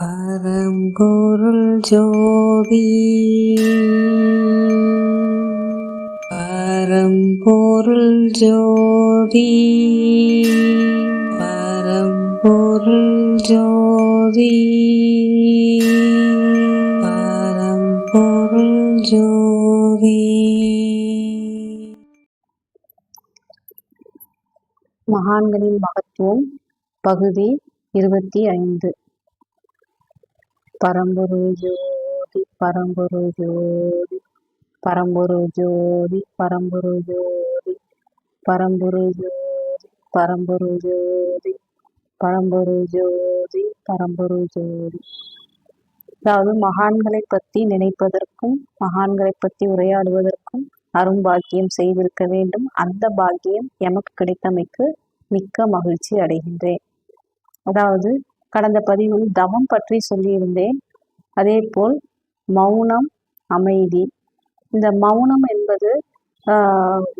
பரம்பொருள் ஜோதி. பரம்பொருள் ஜோதி. பரம்பொருள் ஜோதி. பரம்பொருள் ஜோதி. மகான்களின் மகத்துவம் பகுதி இருபத்தி ஐந்து. பரம்பொரு ஜோதி பரம்பொரு ஜோதி பரம்பொரு ஜோதி பரம்பொரு ஜோதி பரம்பொரு ஜோதி பரம்பொரு ஜோதி பரம்பொரு ஜோதி பரம்பொரு ஜோதி அதாவது மகான்களை பற்றி நினைப்பதற்கும் மகான்களை பற்றி உரையாடுவதற்கும் அரும்பாக்கியம் செய்திருக்க வேண்டும். அந்த பாக்கியம் எமக்கு கிடைத்தமைக்கு மிக்க மகிழ்ச்சி அடைகின்றேன். அதாவது கடந்த பதிவில் தவம் பற்றி சொல்லியிருந்தேன். அதே போல் மௌனம் அமைதி. இந்த மௌனம் என்பது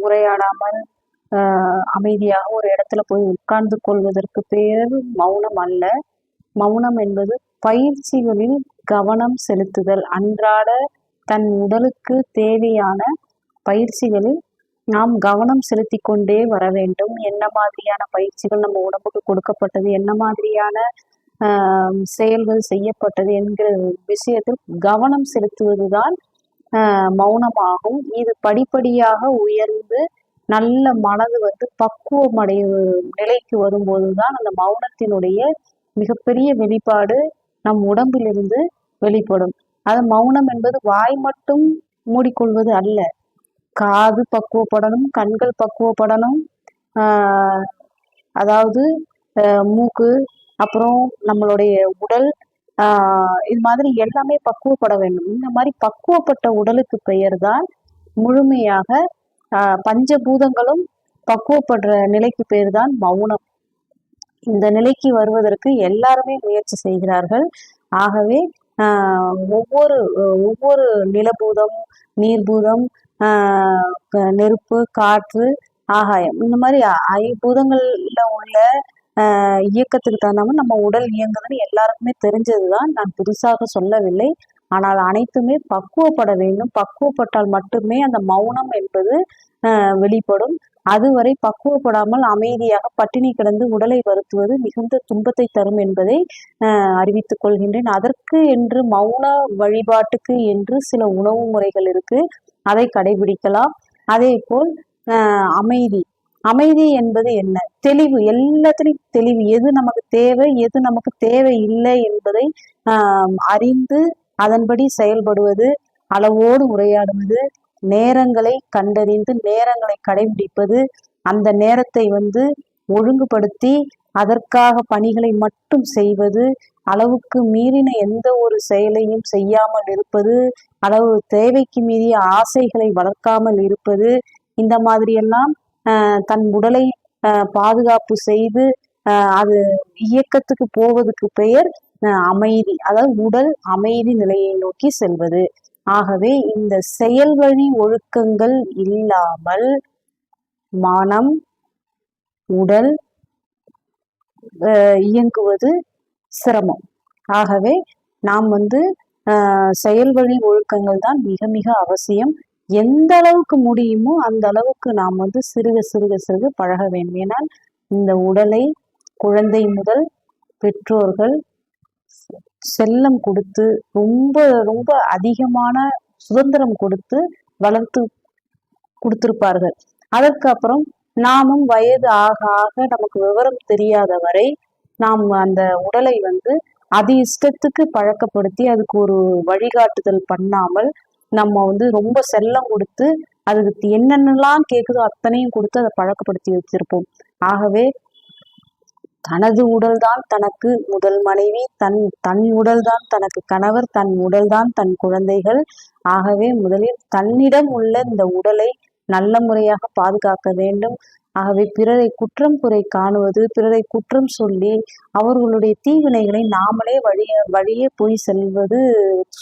உரையாடாமல் அமைதியாக ஒரு இடத்துல போய் உட்கார்ந்து கொள்வதற்கு பேர் மௌனம் அல்ல. மௌனம் என்பது பயிற்சிகளில் கவனம் செலுத்துதல். அன்றாட தன் உடலுக்கு தேவையான பயிற்சிகளில் நாம் கவனம் செலுத்தி கொண்டே வர வேண்டும். என்ன மாதிரியான பயிற்சிகள் நம்ம உடம்புக்கு கொடுக்கப்பட்டது? என்ன மாதிரியான செயல்கள் செய்யப்பட்டது என்கிற விஷயத்தில் கவனம் செலுத்துவதுதான் மௌனமாகும். இது படிப்படியாக உயர்ந்து நல்ல மனது வந்து பக்குவம் அடைய நிலைக்கு வரும்போது தான் அந்த மௌனத்தினுடைய மிகப்பெரிய வெளிப்பாடு நம் உடம்பிலிருந்து வெளிப்படும். அது மௌனம் என்பது வாய் மட்டும் மூடிக்கொள்வது அல்ல. காது பக்குவப்படணும் கண்கள் பக்குவப்படணும். அதாவது மூக்கு அப்புறம் நம்மளுடைய உடல் இது மாதிரி எல்லாமே பக்குவப்பட வேண்டும். இந்த மாதிரி பக்குவப்பட்ட உடலுக்கு பெயர் தான் முழுமையாக பஞ்சபூதங்களும் பக்குவப்படுற நிலைக்கு பெயர் தான் மௌனம். இந்த நிலைக்கு வருவதற்கு எல்லாருமே முயற்சி செய்கிறார்கள். ஆகவே ஒவ்வொரு ஒவ்வொரு நிலபூதம் நீர்பூதம் நெருப்பு காற்று ஆகாயம் இந்த மாதிரி ஐம்பூதங்கள்ல உள்ள இயக்கத்துக்கு தகுந்தாமல் நம்ம உடல் இயங்குதுன்னு எல்லாருக்குமே தெரிஞ்சது தான் நான் புதுசாக சொல்லவில்லை. ஆனால் அனைத்துமே பக்குவப்பட வேண்டும். பக்குவப்பட்டால் மட்டுமே அந்த மௌனம் என்பது வெளிப்படும். அதுவரை பக்குவப்படாமல் அமைதியாக பட்டினி கிடந்து உடலை வருத்துவது மிகுந்த துன்பத்தை தரும் என்பதை அறிவித்துக் கொள்கின்றேன். அதற்கு என்று மௌன வழிபாட்டுக்கு என்று சில உணவு முறைகள் இருக்கு. அதை கடைபிடிக்கலாம். அதே போல் அமைதி. அமைதி என்பது என்ன? தெளிவு. எல்லாத்திலையும் தெளிவு. எது நமக்கு தேவை எது நமக்கு தேவை இல்லை என்பதை அறிந்து அதன்படி செயல்படுவது அளவோடு உரையாடுவது நேரங்களை கண்டறிந்து நேரங்களை கடைபிடிப்பது அந்த நேரத்தை வந்து ஒழுங்குபடுத்தி அதற்காக பணிகளை மட்டும் செய்வது அளவுக்கு மீறின எந்த ஒரு செயலையும் செய்யாமல் இருப்பது அளவு தேவைக்கு மீறிய ஆசைகளை வளர்க்காமல் இருப்பது இந்த மாதிரியெல்லாம் தன் உடலை பாதுகாப்பு செய்து அது இயக்கத்துக்கு போவதுக்கு பெயர் அமைதி. அதாவது உடல் அமைதி நிலையை நோக்கி செல்வது. ஆகவே இந்த செயல் வழி ஒழுக்கங்கள் இல்லாமல் மனம் உடல் இயங்குவது சிரமம். ஆகவே நாம் வந்து செயல் வழி ஒழுக்கங்கள் தான் மிக மிக அவசியம். எந்த அளவுக்கு முடியுமோ அந்த அளவுக்கு நாம் வந்து சிறுக சிறுக சிறுக பழக வேண்டும். ஏன்னால் இந்த உடலை குழந்தை முதல் பெற்றோர்கள் செல்லம் கொடுத்து ரொம்ப ரொம்ப அதிகமான சுதந்திரம் கொடுத்து வளர்த்து கொடுத்திருப்பார்கள். அதற்கு அப்புறம் நாமும் வயது ஆக ஆக நமக்கு விவரம் தெரியாத வரை நாம் அந்த உடலை வந்து அதி இஷ்டத்துக்கு பழக்கப்படுத்தி அதுக்கு ஒரு வழிகாட்டுதல் பண்ணாமல் நம்ம வந்து ரொம்ப செல்லம் கொடுத்து அதுக்கு என்னென்னலாம் கேட்குதோ அத்தனையும் கொடுத்து அதை பழக்கப்படுத்தி வச்சிருப்போம். ஆகவே தனது உடல்தான் தனக்கு முதல் மனைவி தன் தன் உடல்தான் தனக்கு கணவர் தன் உடல்தான் தன் குழந்தைகள். ஆகவே முதலில் தன்னிடம் உள்ள இந்த உடலை நல்ல முறையாக பாதுகாக்க வேண்டும். ஆகவே பிறரை குற்றம் குறை காணுவது பிறரை குற்றம் சொல்லி அவர்களுடைய தீவினைகளை நாமளே வழிய வழியே போய் செல்வது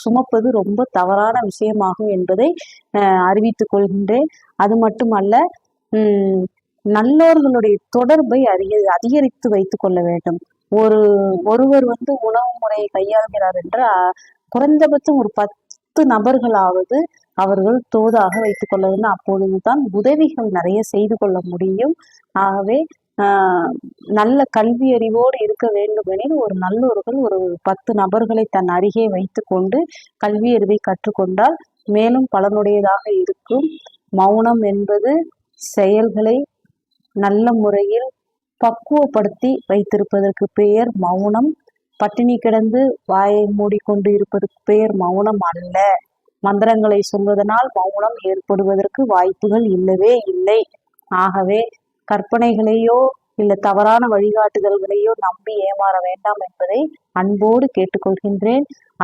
சுமப்பது ரொம்ப தவறான விஷயமாகும் என்பதை அறிவித்துக் கொள்கின்றேன். அது மட்டுமல்ல நல்லோர்களுடைய தொடர்பை அதிக அதிகரித்து வைத்துக் கொள்ள வேண்டும். ஒரு ஒருவர் வந்து உணவு முறையை கையாள்கிறார் என்றால் குறைந்தபட்சம் ஒரு பத்து நபர்களாவது அவர்கள் தோதாக வைத்துக் கொள்ள வேண்டும். அப்பொழுதுதான் உதவிகள் நிறைய செய்து கொள்ள முடியும். ஆகவே ஆஹ் நல்ல கல்வி அறிவோடு இருக்க வேண்டுமெனில் ஒரு நல்லோர்கள் ஒரு பத்து நபர்களை தன் அருகே வைத்துக்கொண்டு கல்வி அறிவை கற்றுக்கொண்டால் மேலும் பலனுடையதாக இருக்கும். மௌனம் என்பது செயல்களை நல்ல முறையில் பக்குவப்படுத்தி வைத்திருப்பதற்கு பெயர் மௌனம். பட்டினி கிடந்து வாயை மூடிக்கொண்டு இருப்பதற்கு பெயர் மௌனம் அல்ல. மந்திரங்களை சொல்வதனால் மௌனம் ஏற்படுவதற்கு வாய்ப்புகள் இல்லவே இல்லை. ஆகவே கற்பனைகளையோ இல்ல தவறான வழிகாட்டுதல்களையோ நம்பி ஏமாற வேண்டாம் என்பதை அன்போடு கேட்டுக்கொள்கின்றேன்.